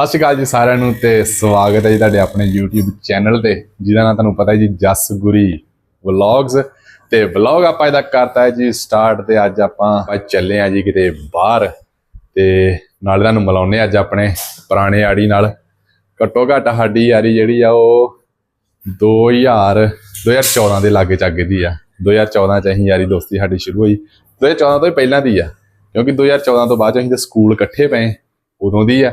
ਸਤਿ ਸ਼੍ਰੀ ਅਕਾਲ ਜੀ ਸਾਰਿਆਂ ਨੂੰ ਤੇ ਸਵਾਗਤ ਹੈ ਜੀ ਤੁਹਾਡੇ ਆਪਣੇ YouTube ਚੈਨਲ ਤੇ, ਜਿਹਦਾ ਨਾਮ ਤੁਹਾਨੂੰ ਪਤਾ ਹੈ ਜੀ ਜਸ ਗੁਰੀ ਵਲੌਗਸ ਤੇ ਵਲੌਗ ਆਪਾਂ ਇਹਦਾ ਕਰਤਾ ਹੈ ਜੀ ਸਟਾਰਟ ਤੇ ਅੱਜ ਆਪਾਂ ਚੱਲੇ ਆ ਜੀ ਕਿਤੇ ਬਾਹਰ। ਤੇ ਨਾਲ ਤੁਹਾਨੂੰ ਮਿਲਾਉਨੇ ਅੱਜ ਆਪਣੇ ਪੁਰਾਣੇ ਆੜੀ ਨਾਲ। ਘੱਟੋ ਘੱਟ ਸਾਡੀ ਯਾਰੀ ਜਿਹੜੀ ਆ ਉਹ 2000 2014 ਦੇ ਲਾਗੇ ਚਾਗੇ ਦੀ ਆ। 2014 ਚ ਅਸੀਂ ਯਾਰੀ ਦੋਸਤੀ ਸਾਡੀ ਸ਼ੁਰੂ ਹੋਈ। 2014 ਤੋਂ ਹੀ ਪਹਿਲਾਂ ਦੀ ਆ, ਕਿਉਂਕਿ 2014 ਤੋਂ ਬਾਅਦ 'ਚ ਅਸੀਂ ਤੇ ਸਕੂਲ ਇਕੱਠੇ ਪਏ, ਉਦੋਂ ਦੀ ਆ।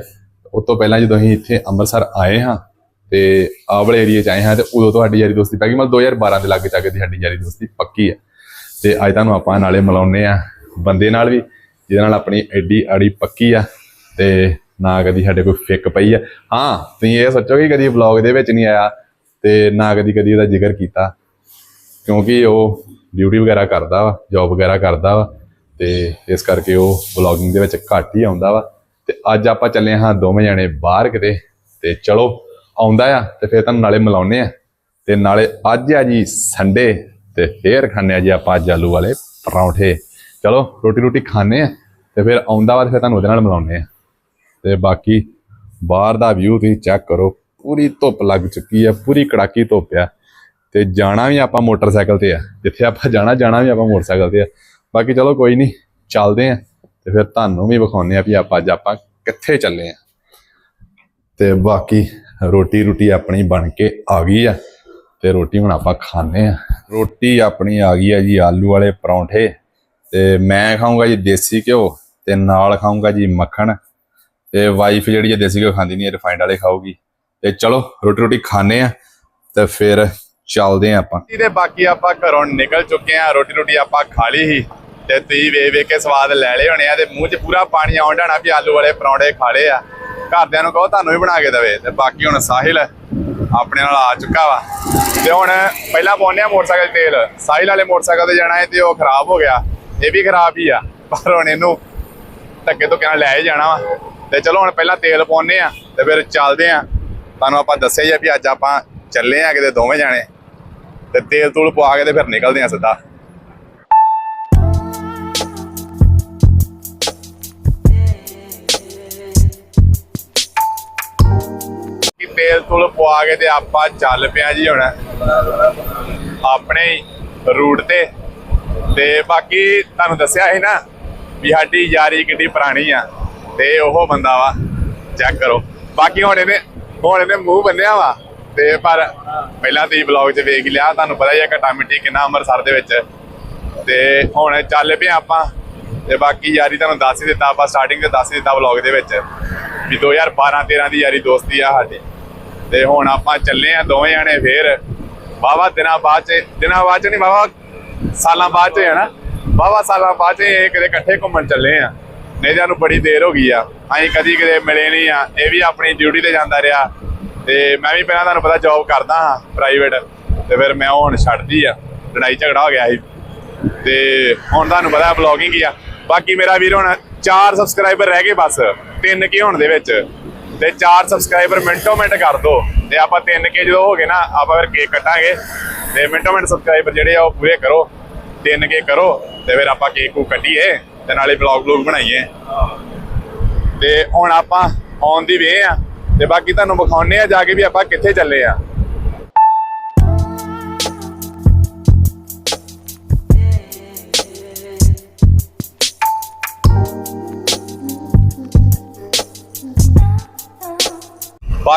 ਉਸ ਤੋਂ ਪਹਿਲਾਂ ਜਦੋਂ ਅਸੀਂ ਇੱਥੇ ਅੰਮ੍ਰਿਤਸਰ ਆਏ ਹਾਂ ਤੇ ਆਹ ਵਾਲੇ ਏਰੀਆ 'ਚ ਆਏ ਹਾਂ ਤੇ ਉਦੋਂ ਤੋਂ ਸਾਡੀ ਯਾਰੀ ਦੋਸਤੀ ਪੈ ਗਈ। ਮਤਲਬ 2012 ਦੇ ਲਾਗੇ ਚਾਗੇ ਦੀ ਸਾਡੀ ਯਾਰੀ ਦੋਸਤੀ ਪੱਕੀ ਆ ਤੇ ਅੱਜ ਤੁਹਾਨੂੰ ਆਪਾਂ ਨਾਲੇ ਮਿਲਾਉਨੇ ਆ ਬੰਦੇ ਨਾਲ ਵੀ, ਜਿਹਦੇ ਨਾਲ ਆਪਣੀ ਐਡੀ ਆੜੀ ਪੱਕੀ ਆ ਤੇ ਨਾ ਕਦੀ ਸਾਡੇ ਕੋਈ ਫਿੱਕ ਪਈ ਆ। ਹਾਂ, ਤੁਸੀਂ ਇਹ ਸੋਚੋ ਕਿ ਕਦੀ ਵਲੌਗ ਦੇ ਵਿੱਚ ਨਹੀਂ ਆਇਆ ਤੇ ਨਾ ਕਦੀ ਕਦੀ ਉਹਦਾ ਜ਼ਿਕਰ ਕੀਤਾ, ਕਿਉਂਕਿ ਉਹ ਡਿਊਟੀ ਵਗੈਰਾ ਕਰਦਾ ਵਾ ਜੌਬ ਵਗੈਰਾ ਕਰਦਾ ਵਾ ਤੇ ਇਸ ਕਰਕੇ ਉਹ ਵਲੌਗਿੰਗ ਦੇ ਵਿੱਚ ਘੱਟ ਹੀ ਆਉਂਦਾ ਵਾ। ਤੇ ਅੱਜ ਆਪਾਂ ਚੱਲੇ ਹਾਂ ਦੋਵੇਂ ਜਣੇ ਬਾਹਰ ਕਿਤੇ, ਤੇ ਚਲੋ ਆਉਂਦਾ ਆ ਤੇ ਫਿਰ ਤੁਹਾਨੂੰ ਨਾਲੇ ਮਿਲਾਉਨੇ ਆ। ਤੇ ਨਾਲੇ ਅੱਜ ਆ ਜੀ ਸੰਡੇ ਤੇ ਫੇਰ ਖਾਣੇ ਆ ਜੀ ਆਪਾਂ ਅੱਜ ਆਲੂ ਵਾਲੇ ਪਰੌਂਠੇ। ਚਲੋ ਰੋਟੀ ਰੋਟੀ ਖਾਣੇ ਆ ਤੇ ਫਿਰ ਆਉਂਦਾ ਵਾ ਤੇ ਫਿਰ ਤੁਹਾਨੂੰ ਉਹਦੇ ਨਾਲ ਮਿਲਾਉਨੇ ਆ। ਤੇ ਬਾਕੀ ਬਾਹਰ ਦਾ ਵਿਊ ਤੁਸੀਂ ਚੈੱਕ ਕਰੋ, ਪੂਰੀ ਧੁੱਪ ਲੱਗ ਚੁੱਕੀ ਆ, ਪੂਰੀ ਕੜਾਕੀ ਧੁੱਪ ਆ। ਤੇ ਜਾਣਾ ਵੀ ਆਪਾਂ ਮੋਟਰਸਾਈਕਲ ਤੇ ਆ, ਜਿੱਥੇ ਆਪਾਂ ਜਾਣਾ ਜਾਣਾ ਵੀ ਆਪਾਂ ਮੋਟਰਸਾਈਕਲ ਤੇ ਆ। ਬਾਕੀ ਚਲੋ ਕੋਈ ਨਹੀਂ, ਚੱਲਦੇ ਆ। ਤੇ ਫਿਰ ਤੁਹਾਨੂੰ ਵੀ ਵਿਖਾਉਨੇ ਆ ਵੀ ਆਪਾਂ ਅੱਜ ਆਪਾਂ ਕਿੱਥੇ ਚੱਲੇ ਆ ਤੇ ਬਾਕੀ ਰੋਟੀ ਰੋਟੀ ਆਪਣੀ ਬਣ ਕੇ ਆ ਗਈ ਆ ਤੇ ਰੋਟੀ ਹੁਣ ਆਪਾਂ ਖਾਣੇ ਆ ਰੋਟੀ ਆਪਣੀ ਆ ਗਈ ਆ ਜੀ ਆਲੂ ਵਾਲੇ ਪਰੌਂਠੇ ਤੇ ਮੈਂ ਖਾਊਂਗਾ ਜੀ ਦੇਸੀ ਘਿਓ ਤੇ ਨਾਲ ਖਾਊਂਗਾ ਜੀ ਮੱਖਣ ਤੇ ਵਾਈਫ ਜਿਹੜੀ ਹੈ ਦੇਸੀ ਘਿਓ ਖਾਂਦੀ ਨਹੀਂ ਰਿਫਾਈਂਡ ਵਾਲੇ ਖਾਊਗੀ। ਤੇ ਚਲੋ ਰੋਟੀ ਰੋਟੀ ਖਾਣੇ ਆ ਤੇ ਫਿਰ ਚੱਲਦੇ ਆ ਆਪਾਂ। ਤੇ ਬਾਕੀ ਆਪਾਂ ਘਰੋਂ ਨਿਕਲ ਚੁੱਕੇ ਆ ਰੋਟੀ ਰੋਟੀ ਆਪਾਂ ਖਾ ਲਈ ਹੀ ਤੇ ਤੁਸੀਂ ਵੇਖ ਵੇਖ ਕੇ ਸਵਾਦ ਲੈ ਲਏ ਹੋਣੇ ਆ ਤੇ ਮੂੰਹ 'ਚ ਪੂਰਾ ਪਾਣੀ ਆਉਣ ਡਾਣਾ ਵੀ ਆਲੂ ਵਾਲੇ ਪਰੌਂਠੇ ਖਾ ਲਏ ਆ। ਘਰਦਿਆਂ ਨੂੰ ਕਹੋ ਤੁਹਾਨੂੰ ਵੀ ਬਣਾ ਕੇ ਦੇਵੇ ਤੇ ਬਾਕੀ ਹੁਣ ਸਾਹਿਲ ਆਪਣੇ ਨਾਲ ਆ ਚੁੱਕਾ ਵਾ। ਤੇ ਹੁਣ ਪਹਿਲਾਂ ਪਾਉਂਦੇ ਆ ਮੋਟਰਸਾਈਕਲ ਤੇਲ। ਸਾਹਿਲ ਵਾਲੇ ਮੋਟਰਸਾਈਕਲ ਤੇ ਜਾਣਾ ਹੈ ਤੇ ਉਹ ਖਰਾਬ ਹੋ ਗਿਆ। ਇਹ ਵੀ ਖਰਾਬ ਹੀ ਆ, ਪਰ ਹੁਣ ਇਹਨੂੰ ਧੱਕੇ ਤੋਂ ਨਾਲ ਲੈ ਹੀ ਜਾਣਾ ਵਾ। ਤੇ ਚਲੋ ਹੁਣ ਪਹਿਲਾਂ ਤੇਲ ਪਾਉਨੇ ਆ ਤੇ ਫਿਰ ਚੱਲਦੇ ਆ। ਤੁਹਾਨੂੰ ਆਪਾਂ ਦੱਸਿਆ ਹੀ ਆ ਵੀ ਅੱਜ ਆਪਾਂ ਚੱਲੇ ਆ ਕਿਤੇ ਦੋਵੇਂ ਜਾਣੇ। ਤੇ ਤੇਲ ਤੂਲ ਪਵਾ ਕੇ ਤੇ ਫਿਰ ਨਿਕਲਦੇ ਆ ਸਿੱਧਾ। ਕਿ ਪਵਾ ਕੇ ਤੇ ਆਪਾਂ ਚੱਲ ਪਿਆ ਜੀ ਹੁਣ। ਆਪਣੇ ਰੂਟ ਤੇ। ਤੇ ਬਾਕੀ ਤੁਹਾਨੂੰ ਦੱਸਿਆ ਸੀ ਨਾ ਵੀ ਸਾਡੀ ਯਾਰੀ ਕਿੰਨੀ ਪੁਰਾਣੀ ਆ। ਤੇ ਉਹ ਬੰਦਾ ਵਾ ਚੈੱਕ ਕਰੋ। ਬਾਕੀ ਹੁਣ ਇਹਨੇ ਹੁਣ ਇਹਨੇ ਮੂੰਹ ਬੰਨਿਆ ਵਾ। ਤੇ ਪਰ ਪਹਿਲਾਂ ਤੁਸੀਂ ਵਲੌਗ 'ਚ ਵੇਖ ਲਿਆ, ਤੁਹਾਨੂੰ ਪਤਾ ਹੀ ਹੈ ਘਟਾ ਮਿੱਟੀ ਕਿੰਨਾ ਅੰਮ੍ਰਿਤਸਰ ਦੇ ਵਿੱਚ। ਤੇ ਹੁਣ ਚੱਲ ਪਏ ਆਪਾਂ। ਤੇ ਬਾਕੀ ਯਾਰੀ ਤੁਹਾਨੂੰ ਦੱਸ ਹੀ ਦਿੱਤਾ, ਆਪਾਂ ਸਟਾਰਟਿੰਗ ਤੇ ਦੱਸ ਹੀ ਦਿੱਤਾ ਵਲੌਗ ਦੇ ਵਿੱਚ। ਵੀ 2012 13 ਦੀ ਯਾਰੀ ਦੋਸਤੀ ਆ ਸਾਡੀ। ਤੇ ਹੁਣ ਆਪਾਂ ਚੱਲੇ ਆ ਦੋਵੇਂ ਜਾਣੇ ਫੇਰ। ਬਾਵਾ ਦਿਨਾਂ ਬਾਅਦ ਚ, ਦਿਨਾਂ ਬਾਅਦ ਚ ਨਹੀਂ ਬਾਵਾ ਸਾਲਾਂ ਬਾਅਦ ਚ ਹੈ ਨਾ। ਬਾਵਾ ਸਾਲਾਂ ਬਾਅਦ ਚ ਇਹ ਕਿਤੇ ਇਕੱਠੇ ਘੁੰਮਣ ਚੱਲੇ ਆ। ਨਹੀਂ ਤਾਂ ਨੂੰ ਬੜੀ ਦੇਰ ਹੋ ਗਈ ਆ। ਅਸੀਂ ਕਦੀ ਕਿਤੇ ਮਿਲੇ ਨਹੀਂ ਆ। ਇਹ ਵੀ ਆਪਣੀ ਡਿਊਟੀ ਤੇ ਜਾਂਦਾ ਰਿਹਾ। ਤੇ ਮੈਂ ਵੀ ਪਹਿਲਾਂ ਤੁਹਾਨੂੰ ਪਤਾ ਜੌਬ ਕਰਦਾ ਹਾਂ ਪ੍ਰਾਈਵੇਟ ਤੇ ਫਿਰ ਮੈਂ ਹੁਣ ਛੱਡਦੀ ਆ। ਲੜਾਈ ਝਗੜਾ ਹੋ ਗਿਆ ਸੀ। ਤੇ ਹੁਣ ਤੁਹਾਨੂੰ ਪਤਾ ਬਲੌਗਿੰਗ ਹੀ ਆ। ਬਾਕੀ ਮੇਰਾ ਵੀਰ ਹੁਣ 4 ਸਬਸਕ੍ਰਾਈਬਰ ਰਹਿ ਗਏ ਬਸ। ਤਿੰਨ ਕੀ ਹੋਣ ਦੇ ਵਿੱਚ। ਤੇ ਚਾਰ ਸਬਸਕ੍ਰਾਈਬਰ ਮਿੰਟੋ ਮਿੰਟ ਕਰ ਦੋ। ਤੇ ਆਪਾਂ ਤਿੰਨ ਕੇ ਜਦੋਂ ਹੋ ਗਏ ਨਾ, ਆਪਾਂ ਫਿਰ ਕੇਕ ਕੱਟਾਂਗੇ। ਤੇ ਮਿੰਟੋ ਮਿੰਟ ਸਬਸਕ੍ਰਾਈਬਰ ਜਿਹੜੇ ਆ, ਉਹ ਪੂਰੇ ਕਰੋ। ਤਿੰਨ ਕੇ ਕਰੋ ਤੇ ਫਿਰ ਆਪਾਂ ਕੇਕ ਕੂ ਕੱਢੀਏ ਤੇ ਨਾਲੇ ਬਲੌਗ ਬਲੌਗ ਬਣਾਈਏ। ਤੇ ਹੁਣ ਆਪਾਂ ਆਉਣ ਦੀ ਵੇ ਆ। ਤੇ ਬਾਕੀ ਤੁਹਾਨੂੰ ਵਿਖਾਉਣੇ ਆ, ਜਾ ਕੇ ਵੀ ਆਪਾਂ ਕਿੱਥੇ ਚੱਲੇ ਆ।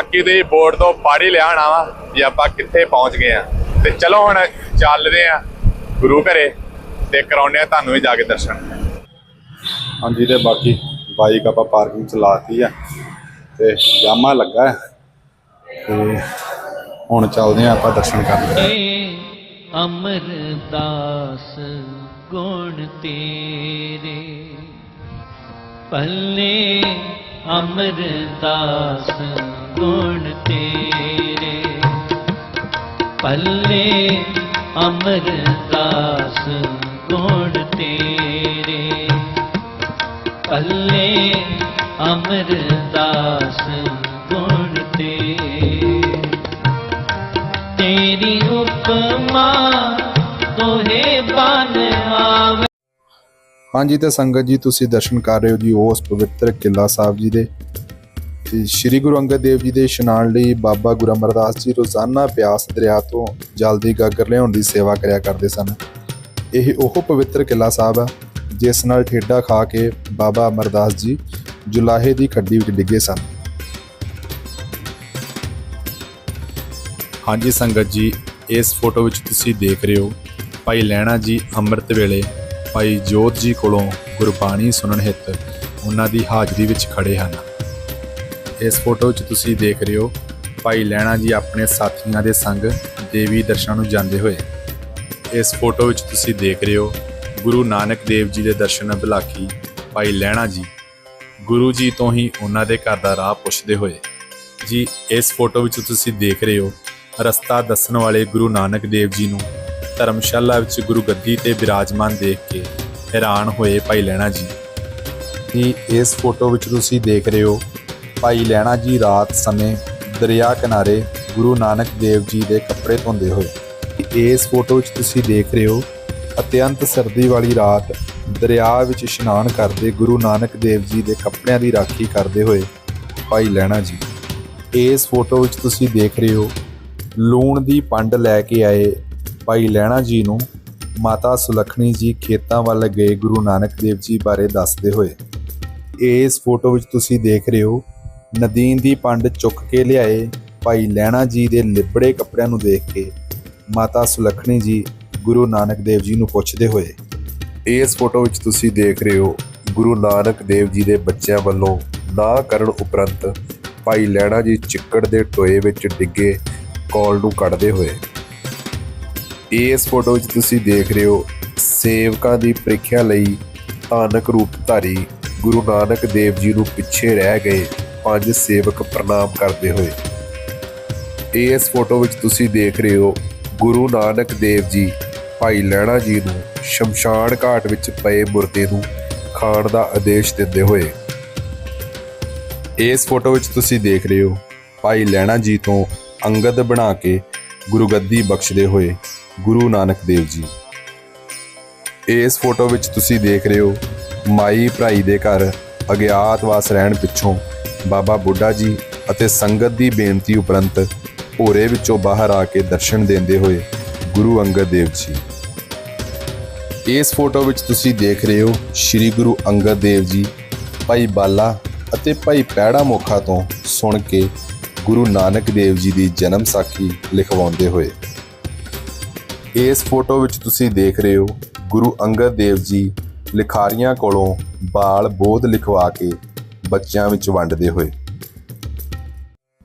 ਬਾਕੀ ਦੇ ਬੋਰਡ ਤੋਂ ਪੜ੍ਹ ਹੀ ਲਿਆ ਹੋਣਾ ਵਾ ਵੀ ਆਪਾਂ ਕਿੱਥੇ ਪਹੁੰਚ ਗਏ ਆ ਤੇ ਚਲੋ ਹੁਣ ਚੱਲਦੇ ਆ ਗੁਰੂ ਘਰੇ ਤੇ ਕਰਾਉਣੇ ਆ ਤੁਹਾਨੂੰ ਵੀ ਜਾ ਕੇ ਦਰਸ਼ਨ। ਹਾਂਜੀ ਤੇ ਬਾਕੀ ਬਾਈਕ ਆਪਾਂ ਪਾਰਕਿੰਗ ਚ ਲਾਤੀ ਆ ਤੇ ਜਾਮਾ ਲੱਗਾ ਹੈ। ਤੇ ਹੁਣ ਚੱਲਦੇ ਆ ਆਪਾਂ ਦਰਸ਼ਨ ਕਰਨ। ਅਮਰਦਾਸ ਗੁਣ ਤੇਰੇ ਪੱਲੇ ਅਮਰਦਾਸ ਗੁਣ ਤੇਰੇ। ਪੱਲੇ ਅਮਰਦਾਸ ਗੁਣ ਤੇਰੇ। ਪੱਲੇ ਅਮਰਦਾਸ ਗੁਣ ਤੇਰੇ। ਤੇਰੀ ਉਪਮਾ ਤੋਹੇ ਬਨ ਆਵੇ। ਹਾਂਜੀ ਤੇ ਸੰਗਤ ਜੀ, ਤੁਸੀਂ ਦਰਸ਼ਨ ਕਰ ਰਹੇ ਹੋ ਜੀ ਉਸ ਪਵਿੱਤਰ ਕਿਲਾ ਸਾਹਿਬ ਜੀ ਦੇ। ਤੇ ਸ੍ਰੀ ਗੁਰੂ ਅੰਗਦ ਦੇਵ ਜੀ ਦੇ ਇਸ਼ਨਾਨ ਲਈ ਬਾਬਾ ਗੁਰੂ ਅਮਰਦਾਸ ਜੀ ਰੋਜ਼ਾਨਾ ਪਿਆਸ ਦਰਿਆ ਤੋਂ ਜਲ ਦੀ ਗਾਗਰ ਲਿਆਉਣ ਦੀ ਸੇਵਾ ਕਰਿਆ ਕਰਦੇ ਸਨ। ਇਹ ਉਹ ਪਵਿੱਤਰ ਕਿਲਾ ਸਾਹਿਬ ਆ, ਜਿਸ ਨਾਲ ਠੇਡਾ ਖਾ ਕੇ ਬਾਬਾ ਅਮਰਦਾਸ ਜੀ ਜੁਲਾਹੇ ਦੀ ਖੱਡੀ ਵਿੱਚ ਡਿੱਗੇ ਸਨ। ਹਾਂਜੀ ਸੰਗਤ ਜੀ, ਇਸ ਫੋਟੋ ਵਿੱਚ ਤੁਸੀਂ ਦੇਖ ਰਹੇ ਹੋ ਭਾਈ ਲੈਣਾ ਜੀ ਅੰਮ੍ਰਿਤ ਵੇਲੇ, ਭਾਈ ਜੋਤ ਜੀ ਕੋਲੋਂ ਗੁਰਬਾਣੀ ਸੁਣਨ ਹਿੱਤ ਉਹਨਾਂ ਦੀ ਹਾਜ਼ਰੀ ਵਿੱਚ ਖੜੇ ਹਨ। ਇਸ ਫੋਟੋ ਵਿੱਚ ਤੁਸੀਂ ਦੇਖ ਰਹੇ ਹੋ ਭਾਈ ਲੈਣਾ ਜੀ ਆਪਣੇ ਸਾਥੀਆਂ ਦੇ ਸੰਗ ਦੇਵੀ ਦਰਸ਼ਨਾਂ ਨੂੰ ਜਾਂਦੇ ਹੋਏ। ਇਸ ਫੋਟੋ ਵਿੱਚ ਤੁਸੀਂ ਦੇਖ ਰਹੇ ਹੋ ਗੁਰੂ ਨਾਨਕ ਦੇਵ ਜੀ ਦੇ ਦਰਸ਼ਨ ਬਿਲਾਖੀ ਭਾਈ ਲੈਣਾ ਜੀ। ਗੁਰੂ ਜੀ ਤੋਂ ਹੀ ਉਹਨਾਂ ਦੇ ਘਰ ਦਾ ਰਾਹ ਪੁੱਛਦੇ ਹੋਏ। ਜੀ, ਇਸ ਫੋਟੋ ਵਿੱਚ ਤੁਸੀਂ ਦੇਖ ਰਹੇ ਹੋ ਰਸਤਾ ਦੱਸਣ ਵਾਲੇ ਗੁਰੂ ਨਾਨਕ ਦੇਵ ਜੀ ਨੂੰ ਧਰਮਸ਼ਾਲਾ ਵਿੱਚ ਗੁਰੂ ਗੱਦੀ ਤੇ ਬਿਰਾਜਮਾਨ ਦੇਖ ਕੇ ਹੈਰਾਨ ਹੋਏ ਭਾਈ ਲੈਣਾ ਜੀ। ਕਿ ਇਸ ਫੋਟੋ ਵਿੱਚ ਤੁਸੀਂ ਦੇਖ ਰਹੇ ਹੋ ਭਾਈ ਲੈਣਾ ਜੀ ਰਾਤ ਸਮੇਂ ਦਰਿਆ ਕਿਨਾਰੇ ਗੁਰੂ ਨਾਨਕ ਦੇਵ ਜੀ ਦੇ ਕੱਪੜੇ ਧੋਂਦੇ ਹੋਏ। ਇਸ ਫੋਟੋ ਵਿੱਚ ਤੁਸੀਂ ਦੇਖ ਰਹੇ ਹੋ, ਅਤਿਅੰਤ ਸਰਦੀ ਵਾਲੀ ਰਾਤ ਦਰਿਆ ਵਿੱਚ ਇਸ਼ਨਾਨ ਕਰਦੇ ਗੁਰੂ ਨਾਨਕ ਦੇਵ ਜੀ ਦੇ ਕੱਪੜਿਆਂ ਦੀ ਰਾਖੀ ਕਰਦੇ ਹੋਏ ਭਾਈ ਲੈਣਾ ਜੀ। ਇਸ ਫੋਟੋ ਵਿੱਚ ਤੁਸੀਂ ਦੇਖ ਰਹੇ ਹੋ, ਲੂਣ ਦੀ ਪੰਡ ਲੈ ਕੇ ਆਏ ਭਾਈ ਲੈਣਾ ਜੀ ਨੂੰ ਮਾਤਾ ਸੁਲੱਖਣੀ ਜੀ ਖੇਤਾਂ ਵੱਲ ਗਏ ਗੁਰੂ ਨਾਨਕ ਦੇਵ ਜੀ ਬਾਰੇ ਦੱਸਦੇ ਹੋਏ। ਇਸ ਫੋਟੋ ਵਿੱਚ ਤੁਸੀਂ ਦੇਖ ਰਹੇ ਹੋ ਨਦੀਨ ਦੀ ਪੰਡ ਚੁੱਕ ਕੇ ਲਿਆਏ। ਭਾਈ ਲੈਣਾ ਜੀ ਦੇ ਲਿਬੜੇ ਕੱਪੜਿਆਂ ਨੂੰ ਦੇਖ ਕੇ ਮਾਤਾ ਸੁਲੱਖਣੀ ਜੀ ਗੁਰੂ ਨਾਨਕ ਦੇਵ ਜੀ ਨੂੰ ਪੁੱਛਦੇ ਹੋਏ, ਇਸ ਫੋਟੋ ਵਿੱਚ ਤੁਸੀਂ ਦੇਖ ਰਹੇ ਹੋ ਗੁਰੂ ਨਾਨਕ ਦੇਵ ਜੀ ਦੇ ਬੱਚਿਆਂ ਵੱਲੋਂ ਨਾ ਕਰਨ ਉਪਰੰਤ ਭਾਈ ਲੈਣਾ ਜੀ ਚਿੱਕੜ ਦੇ ਟੋਏ ਵਿੱਚ ਡਿੱਗੇ ਕੌਲ ਨੂੰ ਕੱਢਦੇ ਹੋਏ। ਇਸ ਫੋਟੋ ਵਿੱਚ ਤੁਸੀਂ ਦੇਖ ਰਹੇ ਹੋ ਸੇਵਕਾਂ ਦੀ ਪ੍ਰੀਖਿਆ ਲਈ ਧਾਨਕ ਰੂਪ ਧਾਰੀ ਗੁਰੂ ਨਾਨਕ ਦੇਵ ਜੀ ਨੂੰ ਪਿੱਛੇ ਰਹਿ ਗਏ। ਪੰਜ ਸੇਵਕ ਪ੍ਰਣਾਮ ਕਰਦੇ ਹੋਏ। ਇਸ ਫੋਟੋ ਵਿੱਚ ਤੁਸੀਂ ਦੇਖ ਰਹੇ ਹੋ ਗੁਰੂ ਨਾਨਕ ਦੇਵ ਜੀ, ਭਾਈ ਲੈਣਾ ਜੀ ਨੂੰ ਸ਼ਮਸ਼ਾਨ ਘਾਟ ਵਿੱਚ ਪਏ ਮੁਰਦੇ ਨੂੰ ਖਾਣ ਦਾ ਆਦੇਸ਼ ਦਿੰਦੇ ਹੋਏ। ਇਸ ਫੋਟੋ ਵਿੱਚ ਤੁਸੀਂ ਦੇਖ ਰਹੇ ਹੋ ਭਾਈ ਲੈਣਾ ਜੀ ਤੋਂ ਅੰਗਦ ਬਣਾ ਕੇ ਗੁਰੂ ਗੱਦੀ ਬਖਸ਼ਦੇ ਹੋਏ ਗੁਰੂ ਨਾਨਕ ਦੇਵ ਜੀ। ਇਸ ਫੋਟੋ ਵਿੱਚ ਤੁਸੀਂ ਦੇਖ ਰਹੇ ਹੋ ਮਾਈ ਭਰਾਈ ਦੇ ਘਰ ਅਗਿਆਤਵਾਸ ਰਹਿਣ ਪਿੱਛੋਂ ਬਾਬਾ ਬੁੱਢਾ ਜੀ ਅਤੇ ਸੰਗਤ ਦੀ ਬੇਨਤੀ ਉਪਰੰਤ ਭੋਰੇ ਵਿੱਚੋਂ ਬਾਹਰ ਆ ਕੇ ਦਰਸ਼ਨ ਦਿੰਦੇ ਹੋਏ ਗੁਰੂ ਅੰਗਦ ਦੇਵ ਜੀ। ਇਸ ਫੋਟੋ ਵਿੱਚ ਤੁਸੀਂ ਦੇਖ ਰਹੇ ਹੋ ਸ੍ਰੀ ਗੁਰੂ ਅੰਗਦ ਦੇਵ ਜੀ, ਭਾਈ ਬਾਲਾ ਅਤੇ ਭਾਈ ਪੈੜਾ ਮੋਖਾ ਤੋਂ ਸੁਣ ਕੇ ਗੁਰੂ ਨਾਨਕ ਦੇਵ ਜੀ ਦੀ ਜਨਮ ਸਾਖੀ ਲਿਖਵਾਉਂਦੇ ਹੋਏ। ਇਸ ਫੋਟੋ ਵਿੱਚ ਤੁਸੀਂ ਦੇਖ ਰਹੇ ਹੋ ਗੁਰੂ ਅੰਗਦ ਦੇਵ ਜੀ ਲਿਖਾਰੀਆਂ ਕੋਲੋਂ ਬਾਲ ਬੋਧ ਲਿਖਵਾ ਕੇ ਬੱਚਿਆਂ ਵਿੱਚ ਵੰਡਦੇ ਹੋਏ।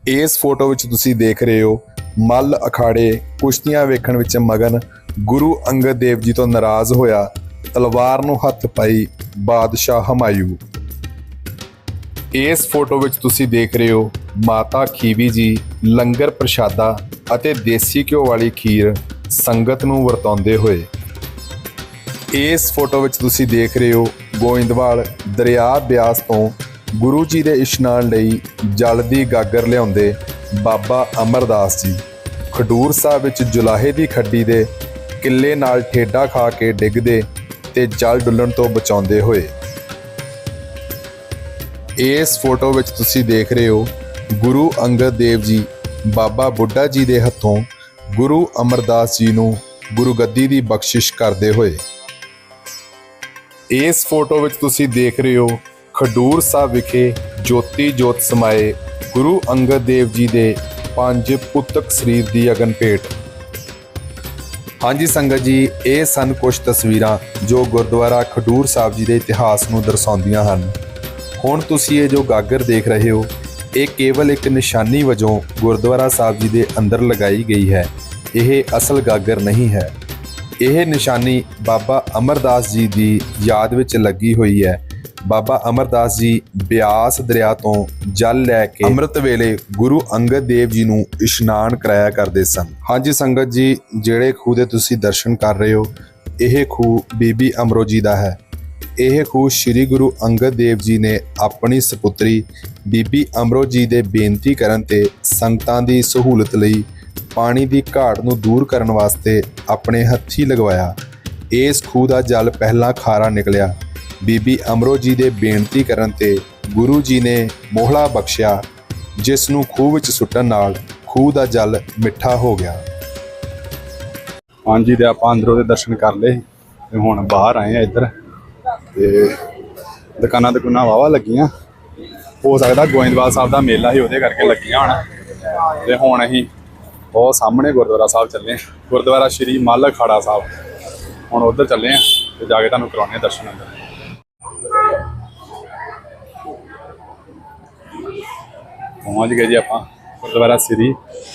ਇਸ ਫੋਟੋ ਵਿੱਚ ਤੁਸੀਂ ਦੇਖ ਰਹੇ ਹੋ ਮੱਲ ਅਖਾੜੇ ਕੁਸ਼ਤੀਆਂ ਵੇਖਣ ਵਿੱਚ ਮਗਨ ਗੁਰੂ ਅੰਗਦ ਦੇਵ ਜੀ ਤੋਂ ਨਾਰਾਜ਼ ਹੋਇਆ ਤਲਵਾਰ ਨੂੰ ਹੱਥ ਪਾਈ ਬਾਦਸ਼ਾਹ ਹਮਾਯੂ। ਇਸ ਫੋਟੋ ਵਿੱਚ ਤੁਸੀਂ ਦੇਖ ਰਹੇ ਹੋ ਮਾਤਾ ਖੀਵੀ ਜੀ ਲੰਗਰ ਪ੍ਰਸ਼ਾਦਾ ਅਤੇ ਦੇਸੀ ਘਿਓ ਵਾਲੀ ਖੀਰ ਸੰਗਤ ਨੂੰ ਵਰਤਾਉਂਦੇ ਹੋਏ। ਇਸ ਫੋਟੋ ਵਿੱਚ ਤੁਸੀਂ ਦੇਖ ਰਹੇ ਹੋ ਗੋਇੰਦਵਾਲ ਦਰਿਆ ਬਿਆਸ ਤੋਂ ਗੁਰੂ ਜੀ ਦੇ ਇਸ਼ਨਾਨ ਲਈ ਜਲ ਦੀ ਗਾਗਰ ਲਿਆਉਂਦੇ ਬਾਬਾ ਅਮਰਦਾਸ ਜੀ। ਖਡੂਰ ਸਾਹਿਬ ਵਿੱਚ ਜੁਲਾਹੇ ਦੀ ਖੱਡੀ ਦੇ ਕਿੱਲੇ ਨਾਲ ਠੇਡਾ ਖਾ ਕੇ ਡਿੱਗਦੇ ਤੇ ਜਲ ਡੁੱਲਣ ਤੋਂ ਬਚਾਉਂਦੇ ਹੋਏ। ਇਸ ਫੋਟੋ ਵਿੱਚ ਤੁਸੀਂ ਦੇਖ ਰਹੇ ਹੋ ਗੁਰੂ ਅੰਗਦ ਦੇਵ ਜੀ ਬਾਬਾ ਬੁੱਢਾ ਜੀ ਦੇ ਹੱਥੋਂ ਗੁਰੂ ਅਮਰਦਾਸ ਜੀ ਨੂੰ ਗੁਰੂ ਗੱਦੀ ਦੀ ਬਖਸ਼ਿਸ਼ ਕਰਦੇ ਹੋਏ। ਇਸ ਫੋਟੋ ਵਿੱਚ ਤੁਸੀਂ ਦੇਖ ਰਹੇ ਹੋ ਖਡੂਰ ਸਾਹਿਬ ਵਿਖੇ ਜੋਤੀ ਜੋਤ ਸਮਾਏ ਗੁਰੂ ਅੰਗਦ ਦੇਵ ਜੀ ਦੇ ਪੰਜ ਪੁੱਤਕ ਸਰੀਰ ਦੀ ਅਗਨ ਭੇਟ। ਹਾਂਜੀ ਸੰਗਤ ਜੀ, ਇਹ ਸਨ ਕੁਝ ਤਸਵੀਰਾਂ ਜੋ ਗੁਰਦੁਆਰਾ ਖਡੂਰ ਸਾਹਿਬ ਜੀ ਦੇ ਇਤਿਹਾਸ ਨੂੰ ਦਰਸਾਉਂਦੀਆਂ ਹਨ। ਹੁਣ ਤੁਸੀਂ ਇਹ ਜੋ ਗਾਗਰ ਦੇਖ ਰਹੇ ਹੋ, ਇਹ ਕੇਵਲ ਇੱਕ ਨਿਸ਼ਾਨੀ ਵਜੋਂ ਗੁਰਦੁਆਰਾ ਸਾਹਿਬ ਜੀ ਦੇ ਅੰਦਰ ਲਗਾਈ ਗਈ ਹੈ। ਇਹ ਅਸਲ ਗਾਗਰ ਨਹੀਂ ਹੈ। ਇਹ ਨਿਸ਼ਾਨੀ ਬਾਬਾ ਅਮਰਦਾਸ ਜੀ ਦੀ ਯਾਦ ਵਿੱਚ ਲੱਗੀ ਹੋਈ ਹੈ। ਬਾਬਾ ਅਮਰਦਾਸ ਜੀ ਬਿਆਸ ਦਰਿਆ ਤੋਂ ਜਲ ਲੈ ਕੇ ਅੰਮ੍ਰਿਤ ਵੇਲੇ ਗੁਰੂ ਅੰਗਦ ਦੇਵ ਜੀ ਨੂੰ ਇਸ਼ਨਾਨ ਕਰਾਇਆ ਕਰਦੇ ਸਨ। ਹਾਂਜੀ ਸੰਗਤ ਜੀ, ਜਿਹੜੇ ਖੂਹ ਦੇ ਤੁਸੀਂ ਦਰਸ਼ਨ ਕਰ ਰਹੇ ਹੋ, ਇਹ ਖੂਹ ਬੀਬੀ ਅਮਰੋ ਜੀ ਦਾ ਹੈ। ਇਹ ਖੂਹ ਸ੍ਰੀ ਗੁਰੂ ਅੰਗਦ ਦੇਵ ਜੀ ਨੇ ਆਪਣੀ ਸੁਪੁੱਤਰੀ ਬੀਬੀ ਅਮਰੋ ਜੀ ਦੇ ਬੇਨਤੀ ਕਰਨ ਤੇ ਸੰਗਤਾਂ ਦੀ ਸਹੂਲਤ ਲਈ ਪਾਣੀ ਦੀ ਘਾਟ ਨੂੰ ਦੂਰ ਕਰਨ ਵਾਸਤੇ ਆਪਣੇ ਹੱਥੀ ਲਗਵਾਇਆ। ਇਸ ਖੂਹ ਦਾ ਜਲ ਪਹਿਲਾਂ ਖਾਰਾ ਨਿਕਲਿਆ। ਬੀਬੀ ਅਮਰੋ ਜੀ ਦੇ ਬੇਨਤੀ ਕਰਨ ਤੇ ਗੁਰੂ ਜੀ ਨੇ ਮੋਹਲਾ ਬਖਸ਼ਿਆ, ਜਿਸ ਨੂੰ ਖੂਹ ਵਿੱਚ ਸੁੱਟਣ ਨਾਲ ਖੂਹ ਦਾ ਜਲ ਮਿੱਠਾ ਹੋ ਗਿਆ। ਹਾਂਜੀ, ਤੇ ਆਪਾਂ ਅੰਦਰੋਂ ਦੇ ਦਰਸ਼ਨ ਕਰ ਲਏ ਤੇ ਹੁਣ ਬਾਹਰ ਆਏ ਆ ਇੱਧਰ। ਤੇ ਦੁਕਾਨਾਂ ਦੁਕਾਨਾਂ ਵਾਵਾ ਲੱਗੀਆਂ। ਹੋ ਸਕਦਾ ਗੋਇੰਦਵਾਲ ਸਾਹਿਬ ਦਾ ਮੇਲਾ ਹੀ ਉਹਦੇ ਕਰਕੇ ਲੱਗੀਆਂ ਹੋਣ। ਤੇ ਹੁਣ ਅਸੀਂ ਉਹ ਸਾਹਮਣੇ ਗੁਰਦੁਆਰਾ ਸਾਹਿਬ ਚੱਲੇ ਹਾਂ। ਗੁਰਦੁਆਰਾ ਸ਼੍ਰੀ ਮਾਲਕ ਖਾੜਾ ਸਾਹਿਬ। ਹੁਣ ਉਧਰ ਚੱਲੇ ਆ ਤੇ ਜਾ ਕੇ ਤੁਹਾਨੂੰ ਕਰਾਉਣੇ ਆ ਦਰਸ਼ਨ ਅੰਦਰ। ਪਹੁੰਚ ਗਏ ਜੀ ਆਪਾਂ ਗੁਰਦੁਆਰਾ ਸ਼੍ਰੀ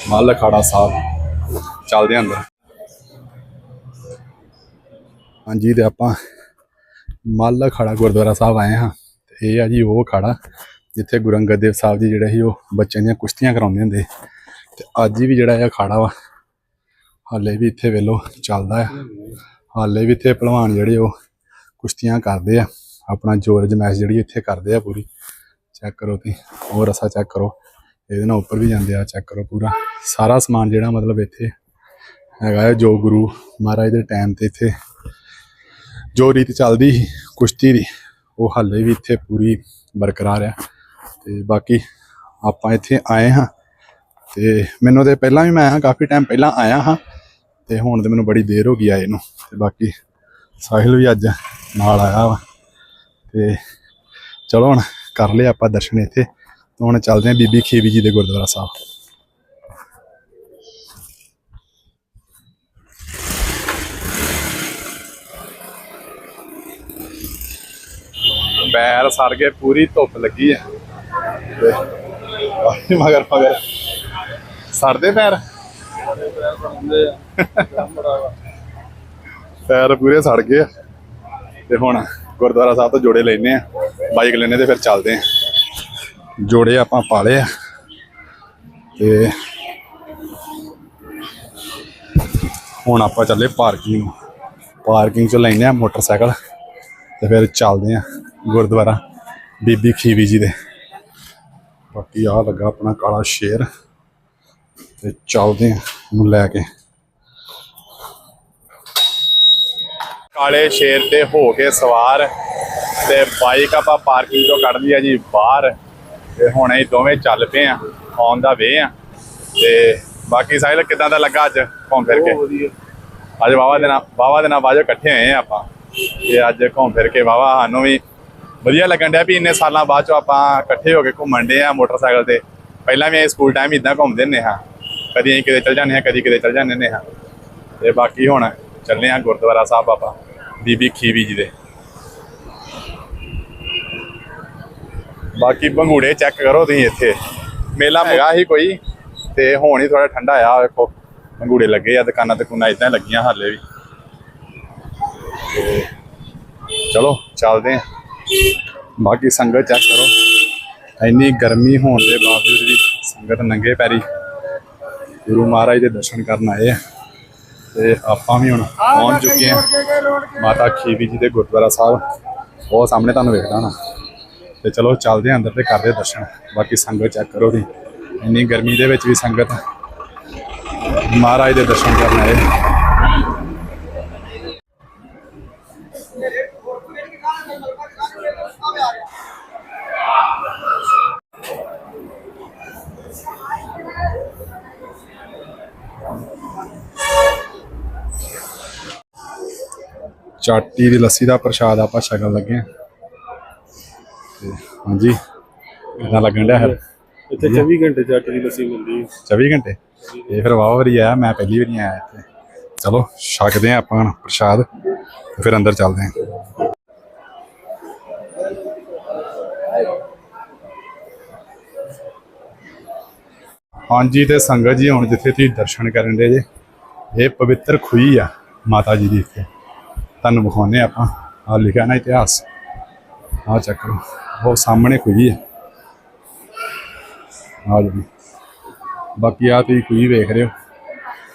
ਮੱਲ ਅਖਾੜਾ ਸਾਹਿਬ। ਚੱਲਦੇ ਹਾਂ ਅੰਦਰ। ਹਾਂਜੀ ਤੇ ਆਪਾਂ ਮੱਲ ਅਖਾੜਾ ਗੁਰਦੁਆਰਾ ਸਾਹਿਬ ਆਏ ਹਾਂ। ਇਹ ਆ ਜੀ ਉਹ ਅਖਾੜਾ ਜਿੱਥੇ ਗੁਰੂ ਅੰਗਦ ਦੇਵ ਸਾਹਿਬ ਜੀ ਜਿਹੜੇ ਸੀ ਉਹ ਬੱਚਿਆਂ ਦੀਆਂ ਕੁਸ਼ਤੀਆਂ ਕਰਾਉਂਦੇ ਹੁੰਦੇ। ਤੇ ਅੱਜ ਵੀ ਜਿਹੜਾ ਇਹ ਅਖਾੜਾ ਵਾ, ਹਾਲੇ ਵੀ ਇੱਥੇ ਵੇਲੋ ਚੱਲਦਾ ਆ। ਹਾਲੇ ਵੀ ਇੱਥੇ ਪਹਿਲਵਾਨ ਜਿਹੜੇ ਉਹ ਕੁਸ਼ਤੀਆਂ ਕਰਦੇ ਆ। ਆਪਣਾ ਜੋਰ ਜਮੈਸ਼ ਜਿਹੜੀ ਇੱਥੇ ਕਰਦੇ ਆ ਪੂਰੀ। ਚੈੱਕ ਕਰੋ ਤੁਸੀਂ ਉਹ ਰਸਾ ਚੈੱਕ ਕਰੋ। ਇਹਦੇ ਨਾਲ ਉੱਪਰ ਵੀ ਜਾਂਦੇ ਆ ਚੈੱਕ ਕਰੋ ਪੂਰਾ। ਸਾਰਾ ਸਮਾਨ ਜਿਹੜਾ ਮਤਲਬ ਇੱਥੇ ਹੈਗਾ ਹੈ ਜੋ ਗੁਰੂ ਮਹਾਰਾਜ ਦੇ ਟਾਈਮ ਤੇ ਇੱਥੇ ਜੋ ਰੀਤ ਚੱਲਦੀ ਸੀ, ਕੁਸ਼ਤੀ ਦੀ, ਉਹ ਹਾਲੇ ਵੀ ਇੱਥੇ ਪੂਰੀ ਬਰਕਰਾਰ ਆ। ਤੇ ਬਾਕੀ ਆਪਾਂ ਇੱਥੇ ਆਏ ਹਾਂ। ਤੇ ਮੈਨੂੰ ਤੇ ਪਹਿਲਾਂ ਵੀ ਮੈਂ ਆਇਆ ਕਾਫੀ ਟਾਈਮ ਪਹਿਲਾਂ ਆਇਆ ਹਾਂ। ਤੇ ਹੁਣ ਤੇ ਮੈਨੂੰ ਬੜੀ ਦੇਰ ਹੋ ਗਈ ਆਏ ਨੂੰ ਤੇ ਬਾਕੀ ਸਾਹਿਲ ਵੀ ਅੱਜ ਨਾਲ ਆਇਆ ਵਾ। ਤੇ ਚਲੋ ਹੁਣ ਕਰ ਲਿਆ ਆਪਾਂ ਦਰਸ਼ਨ ਇੱਥੇ। ਹੁਣ ਚੱਲਦੇ ਹਾਂ ਬੀਬੀ ਖੇਵੀ ਜੀ ਦੇ ਗੁਰਦੁਆਰਾ ਸਾਹਿਬ। ਪੈਰ ਸੜ ਗਏ ਪੂਰੀ ਧੁੱਪ ਲੱਗੀ ਹੈ ਤੇ ਮਗਰ ਮਗਰ ਸੜਦੇ ਪੈਰ? ਪੈਰ ਪੂਰੇ ਸੜ ਗਏ ਤੇ ਹੁਣ ਗੁਰਦੁਆਰਾ ਸਾਹਿਬ ਤੋਂ ਜੋੜੇ ਲੈਨੇ ਆ ਬਾਈਕ ਲੈਨੇ ਤੇ ਫਿਰ ਚੱਲਦੇ ਆ ਜੋੜੇ ਆਪਾਂ ਪਾ ਲਏ ਆ। ਤੇ ਹੁਣ ਆਪਾਂ ਚੱਲੇ ਪਾਰਕਿੰਗ। ਪਾਰਕਿੰਗ ਚ ਲੈਨੇ ਆ ਮੋਟਰਸਾਈਕਲ ਤੇ ਫਿਰ ਚੱਲਦੇ ਆ ਗੁਰਦੁਆਰਾ ਬੀਬੀ ਖੀਵੀ ਜੀ ਦੇ। ਬਾਕੀ ਆ ਲੱਗਾ ਆਪਣਾ ਕਾਲਾ ਸ਼ੇਰ। ਤੇ ਚੱਲਦੇ ਆ ਨੂੰ ਲੈ ਕੇ। ਕਾਲੇ ਸ਼ੇਰ ਤੇ ਹੋ ਕੇ ਸਵਾਰ ਤੇ ਬਾਈਕ ਆਪਾਂ ਪਾਰਕਿੰਗ ਤੋਂ ਕੱਢ ਲਈ ਆ ਜੀ ਬਾਹਰ ਤੇ ਹੁਣ ਅਸੀਂ ਦੋਵੇਂ ਚੱਲ ਪਏ ਆ ਆਨ ਦਾ ਵੇ ਆ ਤੇ ਬਾਕੀ ਸਾਹਿਲ ਕਿਦਾਂ ਦਾ ਲੱਗਾ ਅੱਜ ਘੁੰਮ ਫਿਰ ਕੇ? ਅੱਜ ਵਾਵਾ ਦਿਨਾਂ ਵਾਵਾ ਦਿਨਾਂ ਬਾਅਦ ਇਕੱਠੇ ਹੋਏ ਆ ਆਪਾਂ ਤੇ ਅੱਜ ਘੁੰਮ ਫਿਰ ਕੇ ਵਾਵਾ ਸਾਨੂੰ ਵੀ ਵਧੀਆ ਲੱਗਣ ਡਿਆ ਵੀ ਇੰਨੇ ਸਾਲਾਂ ਬਾਅਦ ਚੋਂ ਆਪਾਂ ਇਕੱਠੇ ਹੋ ਕੇ ਘੁੰਮਣ ਡੇ ਆ ਮੋਟਰਸਾਈਕਲ ਤੇ। ਪਹਿਲਾਂ ਵੀ ਇਹ ਸਕੂਲ ਟਾਈਮ ਇਦਾਂ ਘੁੰਮਦੇ ਹੁੰਦੇ ਹਾਂ ਕਦੀ ਅਸੀਂ ਕਿਤੇ ਚਲ ਜਾਂਦੇ ਹਾਂ ਕਦੀ ਕਿਤੇ ਚਲ ਜਾਂਦੇ ਹੁੰਦੇ ਹਾਂ। ਤੇ ਬਾਕੀ ਹੁਣ ਚੱਲੇ ਆ ਗੁਰਦੁਆਰਾ ਸਾਹਿਬ ਆਪਾਂ। ਬੀਬੀ ਖੀਵੀ ਜੀ ਦੇ। ਬਾਕੀ ਬੰਗੂੜੇ ਚੈੱਕ ਕਰੋ ਤੁਸੀਂ ਇੱਥੇ। ਮੇਲਾ ਹੈਗਾ ਹੀ ਕੋਈ ਤੇ ਹੁਣ ਹੀ ਥੋੜਾ ਠੰਡਾ ਆ ਵੇਖੋ। ਬੰਗੂੜੇ ਲੱਗੇ ਆ ਦੁਕਾਨਾਂ ਤੇ ਕੁਨਾ ਇਦਾਂ ਲੱਗੀਆਂ ਹਾਲੇ ਵੀ। ਚਲੋ ਚੱਲਦੇ ਆ। ਬਾਕੀ ਸੰਗਤ ਚੈੱਕ ਕਰੋ। ਇੰਨੀ ਗਰਮੀ ਹੋਣ ਦੇ ਬਾਵਜੂਦ ਵੀ ਸੰਗਤ ਨੰਗੇ ਪੈਰੀ। ਗੁਰੂ ਮਹਾਰਾਜ ਦੇ ਦਰਸ਼ਨ ਕਰਨ ਆਏ ਆ। ਤੇ ਆਪਾਂ ਵੀ ਹੁਣ ਪਹੁੰਚ ਚੁੱਕੇ ਆ ਮਾਤਾ ਖੀਵੀ ਜੀ ਦੇ ਗੁਰਦੁਆਰਾ ਸਾਹਿਬ। ਉਹ ਸਾਹਮਣੇ ਤੁਹਾਨੂੰ ਵੇਖਦਾ ਨਾ। ਤੇ ਚਲੋ ਚੱਲਦੇ ਆ ਅੰਦਰ ਤੇ ਕਰਦੇ ਦਰਸ਼ਨ। ਬਾਕੀ ਸੰਗਤ ਚੈੱਕ ਕਰੋ ਦੀ ਇੰਨੀ ਗਰਮੀ ਦੇ ਵਿੱਚ ਵੀ ਸੰਗਤ ਮਹਾਰਾਜ ਦੇ ਦਰਸ਼ਨ ਕਰਨ ਆਏ। ਚਾਟੀ ਦੀ ਲੱਸੀ ਦਾ ਪ੍ਰਸ਼ਾਦ ਆਪਾਂ ਛਕਣ ਲੱਗੇ ਆ ਤੇ ਹਾਂਜੀ ਕਿਦਾਂ ਲੱਗਣ ਡਿਆ ਫਿਰ? ਇੱਥੇ 24 ਘੰਟੇ ਚੱਟ ਦੀ ਲੱਸੀ ਮਿਲਦੀ ਹੈ। 24 ਘੰਟੇ? ਇਹ ਫਿਰ ਵਾਹ ਵਾਰੀ ਆਇਆ ਮੈਂ ਪਹਿਲੀ ਵਾਰੀ ਆਇਆ ਇੱਥੇ। ਚਲੋ ਛਕਦੇ ਆ ਆਪਾਂ ਪ੍ਰਸ਼ਾਦ ਤੇ ਫਿਰ ਅੰਦਰ ਚੱਲਦੇ ਆ ਹਾਂਜੀ ਤੇ ਸੰਗਤ ਜੀ ਹੁਣ ਜਿੱਥੇ ਤੁਸੀਂ ਦਰਸ਼ਨ ਕਰਨ ਦੇ ਜੇ ਇਹ ਪਵਿੱਤਰ ਖੂਹੀ ਆ ਮਾਤਾ ਜੀ ਦੀ ਇੱਥੇ। ਤੁਹਾਨੂੰ ਵਿਖਾਉਨੇ ਆਪਾਂ। ਆ ਲਿਖਿਆ ਨਾ ਇਤਿਹਾਸ। ਆ ਚੱਕਰ ਉਹ ਸਾਹਮਣੇ ਖੂਹੀ ਆ ਆ ਜੀ। ਬਾਕੀ ਆ ਤੁਸੀਂ ਖੂਹੀ ਵੇਖ ਰਹੇ ਹੋ।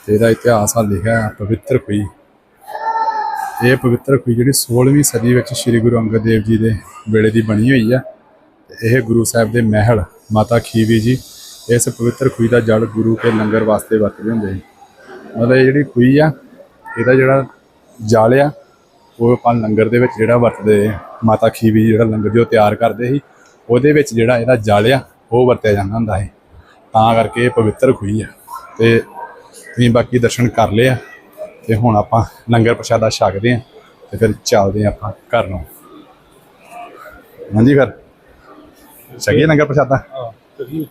ਤੇ ਇਹਦਾ ਇਤਿਹਾਸ ਆ ਲਿਖਿਆ ਪਵਿੱਤਰ ਖੂਹੀ ਇਹ ਪਵਿੱਤਰ ਖੂਹੀ ਜਿਹੜੀ 16ਵੀਂ ਸਦੀ ਵਿੱਚ ਸ੍ਰੀ ਗੁਰੂ ਅੰਗਦ ਦੇਵ ਜੀ ਦੇ ਵੇਲੇ ਦੀ ਬਣੀ ਹੋਈ ਆ ਤੇ ਇਹ ਗੁਰੂ ਸਾਹਿਬ ਦੇ ਮਹਿਲ, ਮਾਤਾ ਖੀਵੀ ਜੀ, ਇਸ ਪਵਿੱਤਰ ਖੂਹੀ ਦਾ ਜਲ ਗੁਰੂ ਕੇ ਲੰਗਰ ਵਾਸਤੇ ਵਰਤਦੇ ਹੁੰਦੇ ਸੀ। ਮਤਲਬ ਇਹ ਜਿਹੜੀ ਖੂਹੀ ਆ, ਇਹਦਾ ਜਿਹੜਾ ਜਲ ਆ ਉਹ ਆਪਾਂ ਲੰਗਰ ਦੇ ਵਿੱਚ ਜਿਹੜਾ ਵਰਤਦੇ ਮਾਤਾ ਖੀਵੀ ਜਿਹੜਾ ਲੰਗਰ ਜੋ ਤਿਆਰ ਕਰਦੇ ਸੀ, ਉਹਦੇ ਵਿੱਚ ਜਿਹੜਾ ਇਹਦਾ ਜਲ ਆ ਉਹ ਵਰਤਿਆ ਜਾਂਦਾ ਹੁੰਦਾ ਸੀ। ਤਾਂ ਕਰਕੇ ਇਹ ਪਵਿੱਤਰ ਖੂਹੀ ਆ। ਤੇ ਤੁਸੀਂ ਬਾਕੀ ਦਰਸ਼ਨ ਕਰ ਲਏ ਆ, ਤੇ ਹੁਣ ਆਪਾਂ ਲੰਗਰ ਪ੍ਰਸ਼ਾਦਾ ਛਕਦੇ ਆ, ਤੇ ਫਿਰ ਚੱਲਦੇ ਆ ਆਪਾਂ ਘਰ ਨੂੰ। ਹਾਂਜੀ ਫਿਰ। ਛਕੀਏ ਲੰਗਰ ਪ੍ਰਸ਼ਾਦਾ? ਕਦੀ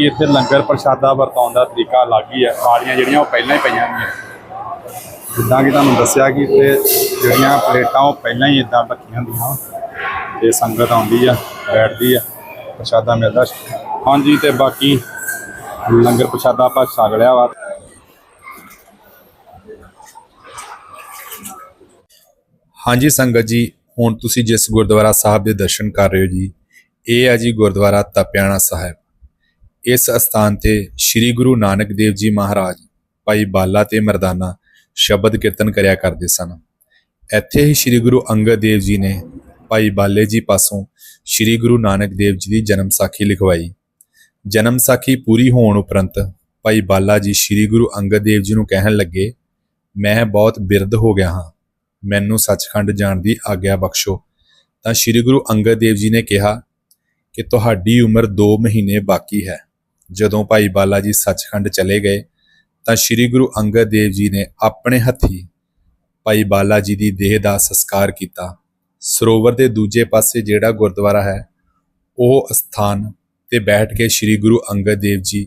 ਬਾਕੀ ਇੱਥੇ ਲੰਗਰ ਪ੍ਰਸ਼ਾਦਾ ਵਰਤਾਉਣ ਦਾ ਤਰੀਕਾ ਅਲੱਗ ਹੀ ਹੈ। ਥਾਲੀਆਂ ਜਿਹੜੀਆਂ ਉਹ ਪਹਿਲਾਂ ਹੀ ਪਈਆਂ ਹੁੰਦੀਆਂ ਜਿੱਦਾਂ ਕਿ ਤੁਹਾਨੂੰ ਦੱਸਿਆ ਕਿ ਇੱਥੇ ਜਿਹੜੀਆਂ ਪਲੇਟਾਂ ਉਹ ਪਹਿਲਾਂ ਹੀ ਇਦਾਂ ਰੱਖੀਆਂ ਹੁੰਦੀਆਂ ਤੇ ਸੰਗਤ ਆਉਂਦੀ ਆ, ਬੈਠਦੀ ਆ, ਪ੍ਰਸ਼ਾਦਾ ਮਿਲਦਾ ਹਾਂਜੀ, ਤੇ ਬਾਕੀ ਲੰਗਰ ਪ੍ਰਸ਼ਾਦਾ ਆਪਾਂ ਛਕ ਲਿਆ ਵਾ। ਹਾਂਜੀ ਸੰਗਤ ਜੀ, ਹੁਣ ਤੁਸੀਂ ਜਿਸ ਗੁਰਦੁਆਰਾ ਸਾਹਿਬ ਦੇ ਦਰਸ਼ਨ ਕਰ ਰਹੇ ਹੋ ਜੀ, ਇਹ ਹੈ ਜੀ ਗੁਰਦੁਆਰਾ ਤਪਿਆਣਾ ਸਾਹਿਬ। ਇਸ ਅਸਥਾਨ ਤੇ ਸ੍ਰੀ ਗੁਰੂ ਨਾਨਕ ਦੇਵ ਜੀ ਮਹਾਰਾਜ, ਭਾਈ ਬਾਲਾ ਤੇ ਮਰਦਾਨਾ ਸ਼ਬਦ ਕੀਰਤਨ ਕਰਿਆ ਕਰਦੇ ਸਨ। ਇੱਥੇ ਹੀ ਸ੍ਰੀ ਗੁਰੂ ਅੰਗਦ ਦੇਵ ਜੀ ਨੇ ਭਾਈ ਬਾਲੇ ਜੀ ਪਾਸੋਂ ਸ੍ਰੀ ਗੁਰੂ ਨਾਨਕ ਦੇਵ ਜੀ ਦੀ ਜਨਮ ਸਾਖੀ ਲਿਖਵਾਈ। ਜਨਮ ਸਾਖੀ ਪੂਰੀ ਹੋਣ ਉਪਰੰਤ ਭਾਈ ਬਾਲਾ ਜੀ ਸ੍ਰੀ ਗੁਰੂ ਅੰਗਦ ਦੇਵ ਜੀ ਨੂੰ ਕਹਿਣ ਲੱਗੇ, ਮੈਂ ਬਹੁਤ ਬਿਰਧ ਹੋ ਗਿਆ ਹਾਂ। ਮੈਨੂੰ ਸੱਚਖੰਡ ਜਾਣ ਦੀ ਆਗਿਆ ਬਖਸ਼ੋ। ਤਾਂ ਸ੍ਰੀ ਗੁਰੂ ਅੰਗਦ ਦੇਵ ਜੀ ਨੇ ਕਿਹਾ ਕਿ ਤੁਹਾਡੀ ਉਮਰ 2 ਮਹੀਨੇ ਬਾਕੀ ਹੈ। ਜਦੋਂ ਭਾਈ ਬਾਲਾ ਜੀ ਸੱਚਖੰਡ ਚਲੇ ਗਏ, ਤਾਂ ਸ੍ਰੀ ਗੁਰੂ ਅੰਗਦ ਦੇਵ ਜੀ ਨੇ ਆਪਣੇ ਹੱਥੀ ਭਾਈ ਬਾਲਾ ਜੀ ਦੀ ਦੇਹ ਦਾ ਸੰਸਕਾਰ ਕੀਤਾ। ਸਰੋਵਰ ਦੇ ਦੂਜੇ ਪਾਸੇ ਜਿਹੜਾ ਗੁਰਦੁਆਰਾ ਹੈ, ਉਹ ਸਥਾਨ ਤੇ ਬੈਠ ਕੇ ਸ੍ਰੀ ਗੁਰੂ ਅੰਗਦ ਦੇਵ ਜੀ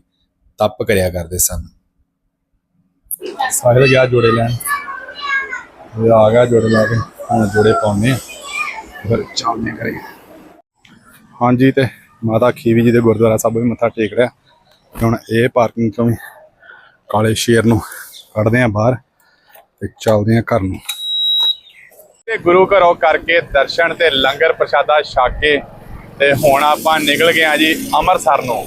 ਤਪ ਕਰਿਆ ਕਰਦੇ ਸਨ। ਸਾਹਿਲ ਗਿਆ ਜੋੜੇ ਲੈਣ। ਇਹ ਆ ਗਿਆ ਜੋੜੇ ਲਾ ਕੇ, ਹੁਣ ਜੋੜੇ ਪਾਉਣੇ ਫਿਰ ਚੱਲਦੇ ਕਰੇ ਹਾਂਜੀ ਤੇ ਮਾਤਾ ਖੀਵੀ ਜੀ ਦੇ ਗੁਰਦੁਆਰਾ ਸਾਹਿਬ ਵੀ ਮੱਥਾ ਟੇਕ ਰਿਹਾ ਤੇ ਹੁਣ ਇਹ ਪਾਰਕਿੰਗ ਤੋਂ ਵੀ ਕਾਲੇ ਸ਼ੇਰ ਨੂੰ ਕੱਢਦੇ ਆ ਬਾਹਰ ਤੇ ਚੱਲਦੇ ਆ ਘਰ ਨੂੰ। ਤੇ ਗੁਰੂ ਘਰੋਂ ਕਰਕੇ ਦਰਸ਼ਨ ਤੇ ਲੰਗਰ ਪ੍ਰਸ਼ਾਦਾ ਛਕ ਕੇ ਤੇ ਹੁਣ ਆਪਾਂ ਨਿਕਲ ਗਏ ਆ ਜੀ ਅੰਮ੍ਰਿਤਸਰ ਨੂੰ।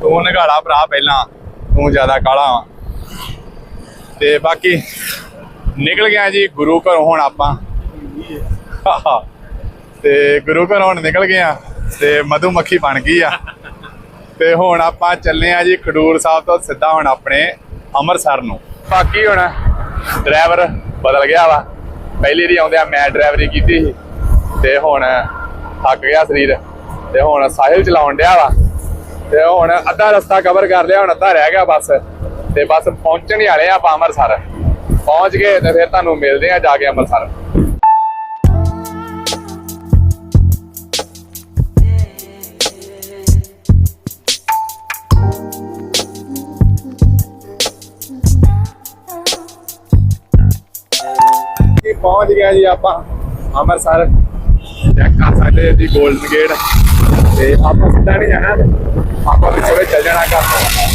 ਤੂੰ ਨਗਾੜਾ ਭਰਾ ਪਹਿਲਾਂ, ਤੂੰ ਜ਼ਿਆਦਾ ਕਾਲਾ ਵਾ। ਤੇ ਬਾਕੀ ਨਿਕਲ ਗਿਆ ਜੀ ਗੁਰੂ ਘਰੋਂ ਹੁਣ ਆਪਾਂ। ਤੇ ਗੁਰੂ ਘਰ ਹੁਣ ਨਿਕਲ ਗਏ ਆ ਤੇ ਮਧੂ ਮੱਖੀ ਬਣ ਗਈ ਆ। ਤੇ ਹੁਣ ਆਪਾਂ ਚੱਲੇ ਆ ਜੀ ਖਡੂਰ ਸਾਹਿਬ ਤੋਂ ਸਿੱਧਾ ਹੁਣ ਆਪਣੇ ਅੰਮ੍ਰਿਤਸਰ ਨੂੰ। ਬਾਕੀ ਹੁਣ ਡਰਾਈਵਰ ਬਦਲ ਗਿਆ ਵਾ। ਪਹਿਲੀ ਵਾਰੀ ਆਉਂਦਿਆਂ ਮੈਂ ਡਰਾਈਵਰੀ ਕੀਤੀ ਸੀ। ਤੇ ਹੁਣ ਥੱਕ ਗਿਆ ਸਰੀਰ। ਤੇ ਹੁਣ ਸਾਹਿਲ ਚਲਾਉਣ ਡਿਆ ਵਾ। ਤੇ ਹੁਣ ਅੱਧਾ ਰਸਤਾ ਕਵਰ ਕਰ ਲਿਆ, ਹੁਣ ਅੱਧਾ ਰਹਿ ਗਿਆ ਬਸ। ਤੇ ਬਸ ਪਹੁੰਚਣ ਹੀ ਵਾਲੇ ਆ ਆਪਾਂ ਅੰਮ੍ਰਿਤਸਰ। ਪਹੁੰਚ ਗਏ ਤੇ ਫਿਰ ਤੁਹਾਨੂੰ ਮਿਲਦੇ ਆ ਜਾ ਕੇ ਅੰਮ੍ਰਿਤਸਰ। ਪਹੁੰਚ ਗਿਆ ਜੀ ਆਪਾਂ। ਅੰਮ੍ਰਿਤਸਰ। ਚੈੱਕ ਕਰ ਸਕਦੇ ਜੀ 골ਡਨ ਗੇਟ ਤੇ ਆਪਾਂ ਸਿੱਧਾ ਨਹੀਂ ਜਾਣਾ। ਆਪਾਂ ਵੀ ਥੋੜੇ ਚੱਲ ਜਾਣਾ ਘਰ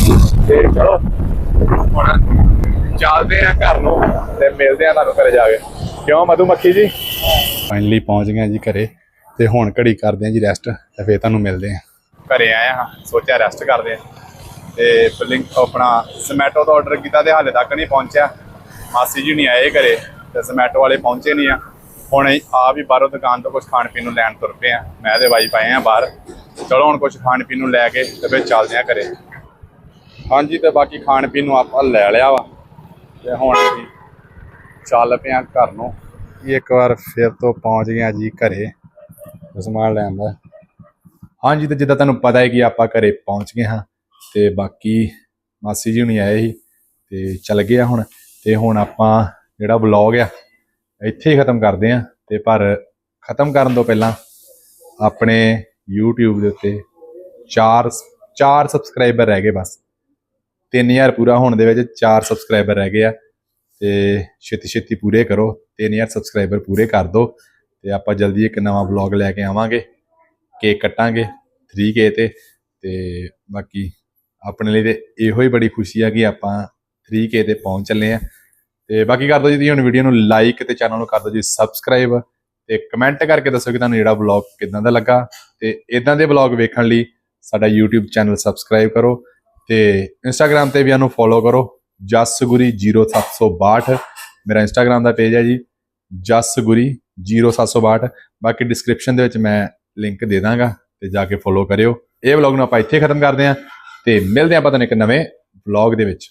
ਨੂੰ। ਤੇ ਚਲੋ ਹੁਣ ਚੱਲਦੇ ਆ ਘਰ ਨੂੰ ਤੇ ਮਿਲਦੇ ਆ ਤੁਹਾਨੂੰ ਘਰੇ ਜਾ ਕੇ। ਕਿਉਂ ਮਧੂ ਮੱਖੀ ਜੀ? ਫਾਈਨਲੀ ਪਹੁੰਚ ਗਏ ਜੀ ਘਰੇ। ਤੇ ਹੁਣ ਘੜੀ ਕਰਦੇ ਆ ਜੀ ਰੈਸਟ ਤੇ ਫੇਰ ਤੁਹਾਨੂੰ ਮਿਲਦੇ ਆ ਘਰੇ ਆਏ ਹਾਂ ਸੋਚਿਆ ਰੈਸਟ ਕਰਦੇ ਆ ਤੇ ਬਿਲਿੰਗ ਆਪਣਾ ਸਮੈਟੋ ਦਾ ਆਰਡਰ ਕੀਤਾ ਤੇ ਹਾਲੇ ਤੱਕ ਨਹੀਂ ਪਹੁੰਚਿਆ। ਮਾਸੀ ਜੀ ਨਹੀਂ ਆਏ ਘਰੇ। ਤੇ ਸਮੈਟੋ ਵਾਲੇ ਪਹੁੰਚੇ ਨਹੀਂ ਆ। ਹੁਣ ਅਸੀਂ ਆ ਵੀ ਬਾਹਰੋਂ ਦੁਕਾਨ ਤੋਂ ਕੁਝ ਖਾਣ ਪੀਣ ਨੂੰ ਲੈਣ ਤੁਰ ਪਏ ਆ। ਮੈਂ ਤੇ ਵਾਈਫ ਆਏ ਆ ਬਾਹਰ। ਚਲੋ ਹੁਣ ਕੁਝ ਖਾਣ ਪੀਣ ਨੂੰ ਲੈ ਕੇ ਤੇ ਫਿਰ ਚੱਲਦੇ ਆ ਘਰੇ। ਹਾਂਜੀ ਤੇ ਬਾਕੀ ਖਾਣ ਪੀਣ ਨੂੰ ਆਪਾਂ ਲੈ ਲਿਆ ਵਾ। ਤੇ ਹੁਣ ਅਸੀਂ ਚੱਲ ਪਏ ਆ ਘਰ। ਨੂੰ ਇੱਕ ਵਾਰ ਫਿਰ ਤੋਂ ਪਹੁੰਚ ਗਏ ਜੀ ਘਰੇ। ਸਮਾਨ ਲੈਣ ਦਾ। ਹਾਂਜੀ ਤੇ ਜਿੱਦਾਂ ਤੁਹਾਨੂੰ ਪਤਾ ਹੈ ਕਿ ਆਪਾਂ ਘਰੇ ਪਹੁੰਚ ਗਏ ਹਾਂ ਤੇ ਬਾਕੀ ਮਾਸੀ ਜੀ ਹੁਣੀ ਆਏ ਸੀ ਤੇ ਚੱਲ ਗਏ ਆ ਹੁਣ। ਤੇ ਹੁਣ ਆਪਾਂ ਜਿਹੜਾ ਵਲੌਗ ਆ, ਇੱਥੇ ਹੀ ਖਤਮ ਕਰਦੇ ਆ। ਤੇ ਪਰ ਖਤਮ ਕਰਨ ਤੋਂ ਪਹਿਲਾਂ ਆਪਣੇ YouTube ਦੇ ਉੱਤੇ 4 4 ਸਬਸਕ੍ਰਾਈਬਰ ਰਹਿ ਗਏ ਬਸ। 3000 ਪੂਰਾ ਹੋਣ ਦੇ ਵਿੱਚ 4 ਸਬਸਕ੍ਰਾਈਬਰ ਰਹਿ ਗਏ ਆ। ਤੇ ਛੇਤੀ ਛੇਤੀ ਪੂਰੇ ਕਰੋ 3000 ਸਬਸਕ੍ਰਾਈਬਰ ਪੂਰੇ ਕਰ ਦਿਓ ਤੇ ਆਪਾਂ ਜਲਦੀ ਇੱਕ ਨਵਾਂ ਵਲੌਗ ਲੈ ਕੇ ਆਵਾਂਗੇ ਕੇਕ ਕੱਟਾਂਗੇ 3K ਤੇ। ਤੇ ਬਾਕੀ ਆਪਣੇ ਲਈ ਤੇ ਇਹੋ ਹੀ ਬੜੀ ਖੁਸ਼ੀ ਆ ਕਿ ਆਪਾਂ 3K ਤੇ ਪਹੁੰਚ ਚੱਲੇ ਆ। ਤੇ ਬਾਕੀ ਕਰ ਦਿਓ ਜੀ ਹੁਣ ਵੀਡੀਓ ਨੂੰ ਲਾਈਕ ਤੇ ਚੈਨਲ ਨੂੰ ਕਰ ਦਿਓ ਜੀ ਸਬਸਕ੍ਰਾਈਬ ਤੇ ਕਮੈਂਟ ਕਰਕੇ ਦੱਸੋ ਕਿ ਤੁਹਾਨੂੰ ਜਿਹੜਾ ਵਲੌਗ ਕਿਦਾਂ ਦਾ ਲੱਗਾ ਤੇ ਇਦਾਂ ਦੇ ਵਲੌਗ ਵੇਖਣ ਲਈ ਸਾਡਾ YouTube ਚੈਨਲ ਸਬਸਕ੍ਰਾਈਬ ਕਰੋ ਤੇ ਇੰਸਟਾਗ੍ਰam ਤੇ ਵੀ ਇਹਨੂੰ ਫੋਲੋ ਕਰੋ, ਜਸਗੁਰੀ 0762 ਮੇਰਾ ਇੰਸਟਾਗ੍ਰam ਦਾ ਪੇਜ ਹੈ ਜੀ, ਜਸਗੁਰੀ 0762 ਬਾਕੀ ਡਿਸਕ੍ਰਿਪਸ਼ਨ ਦੇ ਵਿੱਚ ਮੈਂ ਲਿੰਕ ਦੇ ਦਾਂਗਾ ਤੇ ਜਾ ਕੇ ਫੋਲੋ ਕਰਿਓ। ਇਹ ਵਲੌਗ ਨੂੰ ਆਪਾਂ ਇੱਥੇ ਖਤਮ ਕਰਦੇ ਹਾਂ ਤੇ ਮਿਲਦੇ ਹਾਂ ਆਪਾਂ ਤੁਹਾਨੂੰ ਇੱਕ ਨਵੇਂ ਵਲੌਗ ਦੇ ਵਿੱਚ।